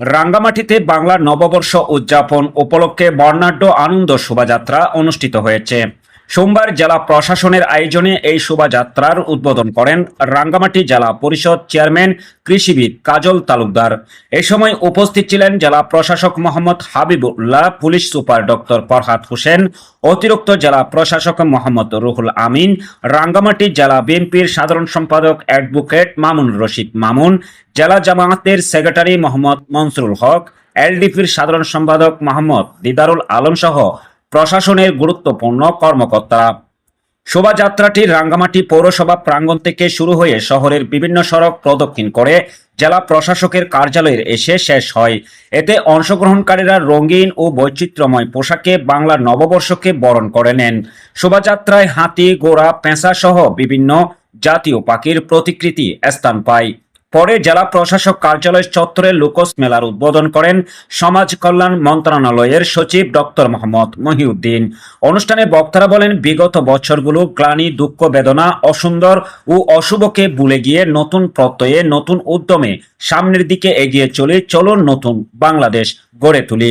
রাঙ্গামাটিতে বাংলার নববর্ষ উদযাপন উপলক্ষে বর্ণাঢ্য আনন্দ শোভাযাত্রা অনুষ্ঠিত হয়েছে। সোমবার জেলা প্রশাসনের আয়োজনে এই শোভাযাত্রার উদ্বোধন করেন রাঙ্গামাটি জেলা পরিষদ চেয়ারম্যান কৃষিবিদ কাজল তালুকদার। এ সময় উপস্থিত ছিলেন জেলা প্রশাসক Mohammad Habibullah, police super doctor Farhad Hossain, অতিরিক্ত জেলা প্রশাসক মোহাম্মদ রুহুল আমিন, রাঙ্গামাটি জেলা বিএনপির সাধারণ সম্পাদক অ্যাডভোকেট মামুন রশিদ মামুন, জেলা জামায়াতের সেক্রেটারি মোহাম্মদ মনসুরুল হক, এলডিপির সাধারণ সম্পাদক মোহাম্মদ দিদারুল আলম সহ প্রশাসনের গুরুত্বপূর্ণ কর্মকর্তারা। শোভাযাত্রাটি রাঙ্গামাটি পৌরসভা প্রাঙ্গণ থেকে শুরু হয়ে শহরের বিভিন্ন সড়ক প্রদক্ষিণ করে জেলা প্রশাসকের কার্যালয়ের এসে শেষ হয়। এতে অংশগ্রহণকারীরা রঙিন ও বৈচিত্র্যময় পোশাকে বাংলার নববর্ষকে বরণ করে নেন। শোভাযাত্রায় হাতি, ঘোড়া, পেঁচা সহ বিভিন্ন জাতীয় পাখির প্রতিকৃতি স্থান পায়। পরে জেলা প্রশাসক কার্যালয় চত্বরে লোকস মেলার উদ্বোধন করেন সমাজ কল্যাণ মন্ত্রণালয়ের সচিব ডক্টর মোহাম্মদ মহিউদ্দিন। অনুষ্ঠানে বক্তারা বলেন, বিগত বছরগুলো গ্লানি, দুঃখ, বেদনা, অসুন্দর ও অশুভকে ভুলে গিয়ে নতুন প্রত্যয়ে, নতুন উদ্যমে সামনের দিকে এগিয়ে চলে, চলুন নতুন বাংলাদেশ গড়ে তুলি।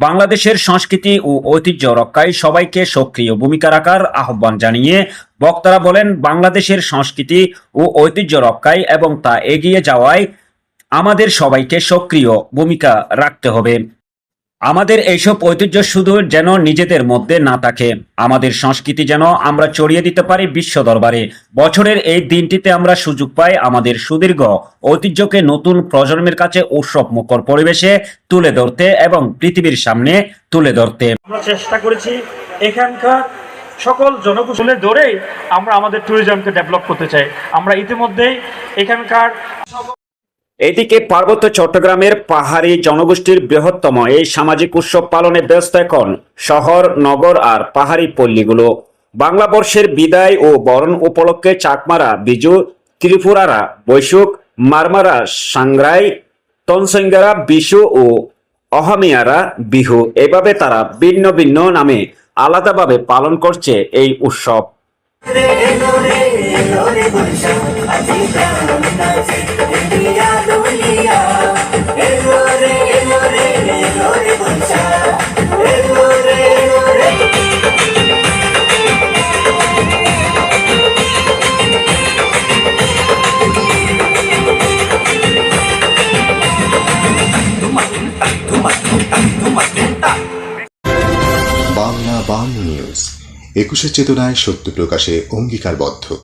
বাংলাদেশের সংস্কৃতি ও ঐতিহ্য রক্ষায় সবাইকে সক্রিয় ভূমিকা রাখার আহ্বান জানিয়ে বক্তারা বলেন, বাংলাদেশের সংস্কৃতি ও ঐতিহ্য রক্ষায় এবং তা এগিয়ে যাওয়ায় আমাদের সবাইকে সক্রিয় ভূমিকা রাখতে হবে। আমাদের এইসব ঐতিহ্য শুধু যেন নিজেদের মধ্যে না থাকে। আমাদের সংস্কৃতি যেন আমরা ছড়িয়ে দিতে পারি বিশ্ব দরবারে। বছরের এই দিনটিতে আমরা সুযোগ পাই আমাদের সুদীর্ঘ ঐতিহ্যকে নতুন প্রজন্মের কাছে উৎসব মুখর পরিবেশে তুলে ধরতে এবং পৃথিবীর সামনে তুলে ধরতে। আমরা চেষ্টা করেছি এখানকার সকল জনকুশলে ধরেই আমরা আমাদের ট্যুরিজমকে ডেভেলপ করতে চাই। আমরা ইতিমধ্যেই এখানকার এদিকে পার্বত্য চট্টগ্রামের পাহাড়ি জনগোষ্ঠীর বৃহত্তম এই সামাজিক উৎসব পালনে ব্যস্ত এখন শহর নগর আর পাহাড়ি পল্লীগুলো বাংলা বর্ষের বিদায় ও বরণ উপলক্ষে চাকমারা বিজু ত্রিপুরারা বৈশুক মারমারা সাংগ্রাই তনসঙ্গারা বিশু ও অহমিয়ারা বিহু এভাবে তারা ভিন্ন ভিন্ন নামে আলাদাভাবে পালন করছে এই উৎসব বাংলা বাংলা নিউজ একুশে চেতনায় সত্য প্রকাশে অঙ্গীকারবদ্ধ।